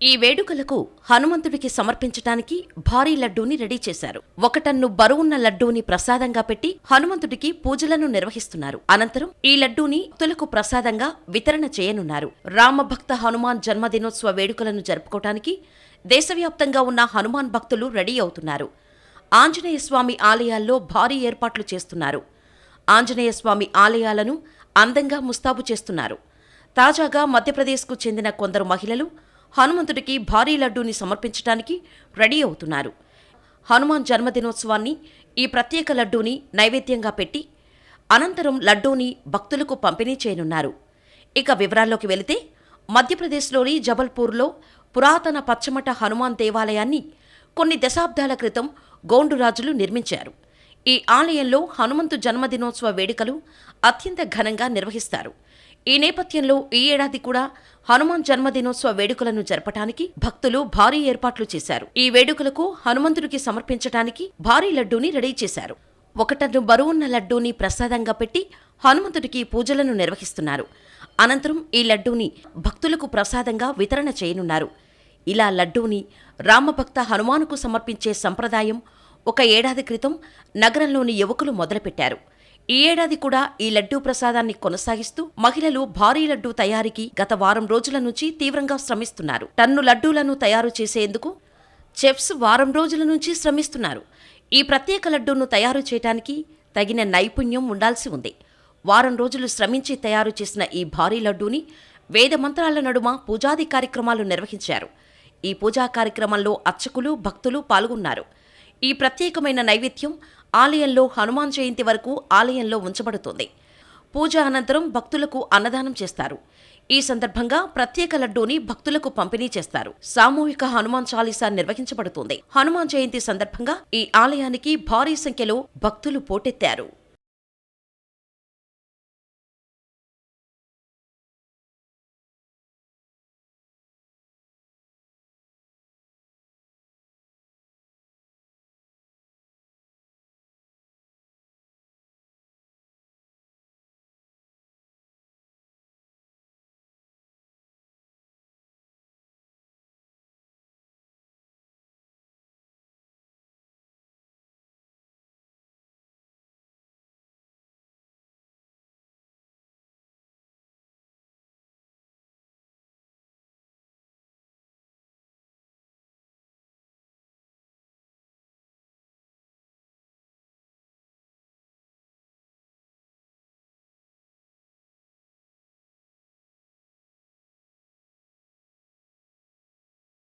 ఈ వేడుకలకు హనుమంతుడికి సమర్పించటానికి భారీ లడ్డూని రెడీ చేశారు. ఒక టన్ను బరువున్న లడ్డూని ప్రసాదంగా పెట్టి హనుమంతుడికి పూజలను నిర్వహిస్తున్నారు. అనంతరం ఈ లడ్డూని భక్తులకు ప్రసాదంగా వితరణ చేయనున్నారు. రామభక్త హనుమాన్ జన్మదినోత్సవ వేడుకలను జరుపుకోవటానికి దేశవ్యాప్తంగా ఉన్న హనుమాన్ భక్తులు రెడీ అవుతున్నారు. ఆంజనేయ స్వామి ఆలయాల్లో భారీ ఏర్పాట్లు చేస్తున్నారు. ఆంజనేయ స్వామి ఆలయాలను అందంగా ముస్తాబు చేస్తున్నారు. తాజాగా మధ్యప్రదేశ్కు చెందిన కొందరు మహిళలు హనుమంతుడికి భారీ లడ్డూని సమర్పించడానికి రెడీ అవుతున్నారు. హనుమాన్ జన్మదినోత్సవాన్ని ఈ ప్రత్యేక లడ్డూని నైవేద్యంగా పెట్టి అనంతరం లడ్డూని భక్తులకు పంపిణీ చేయనున్నారు. ఇక వివరాల్లోకి వెళితే మధ్యప్రదేశ్లోని జబల్పూర్లో పురాతన పచ్చమట హనుమాన్ దేవాలయాన్ని కొన్ని దశాబ్దాల క్రితం గోండురాజులు నిర్మించారు. ఈ ఆలయంలో హనుమంతు జన్మదినోత్సవ వేడుకలు అత్యంత ఘనంగా నిర్వహిస్తారు. ఈ నేపథ్యంలో ఈ ఏడాది కూడా హనుమాన్ జన్మదినోత్సవ వేడుకలను జరపటానికి భక్తులు భారీ ఏర్పాట్లు చేశారు. ఈ వేడుకలకు హనుమంతుడికి సమర్పించటానికి భారీ లడ్డూని రెడీ చేశారు. ఒకటన్ను బరువున్న లడ్డూని ప్రసాదంగా పెట్టి హనుమంతుడికి పూజలను నిర్వహిస్తున్నారు. అనంతరం ఈ లడ్డూని భక్తులకు ప్రసాదంగా వితరణ చేయనున్నారు. ఇలా లడ్డూని రామభక్త హనుమానుకు సమర్పించే సంప్రదాయం ఒక ఏడాది క్రితం నగరంలోని యువకులు మొదలుపెట్టారు. ఈ ఏడాది కూడా ఈ లడ్డూ ప్రసాదాన్ని కొనసాగిస్తూ మహిళలు భారీ లడ్డూ తయారీకి గత వారం రోజుల నుంచి తీవ్రంగా శ్రమిస్తున్నారు. టన్ను లడ్డూలను తయారు చేసేందుకు చెఫ్స్ వారం రోజుల నుంచి శ్రమిస్తున్నారు. ఈ ప్రత్యేక లడ్డూను తయారు చేయడానికి తగిన నైపుణ్యం ఉండాల్సి ఉంది. వారం రోజులు శ్రమించి తయారు చేసిన ఈ భారీ లడ్డూని వేద మంత్రాల నడుమ పూజాది కార్యక్రమాలు నిర్వహించారు. ఈ పూజా కార్యక్రమంలో అర్చకులు భక్తులు పాల్గొన్నారు. ఈ ప్రత్యేకమైన నైవేద్యం ఆలయంలో హనుమాన్ జయంతి వరకు ఆలయంలో ఉంచబడుతుంది. పూజ అనంతరం భక్తులకు అన్నదానం చేస్తారు. ఈ సందర్భంగా ప్రత్యేక లడ్డూని భక్తులకు పంపిణీ చేస్తారు. సామూహిక హనుమాన్ చాలీసా నిర్వహించబడుతుంది. హనుమాన్ జయంతి సందర్భంగా ఈ ఆలయానికి భారీ సంఖ్యలో భక్తులు పోటెత్తారు.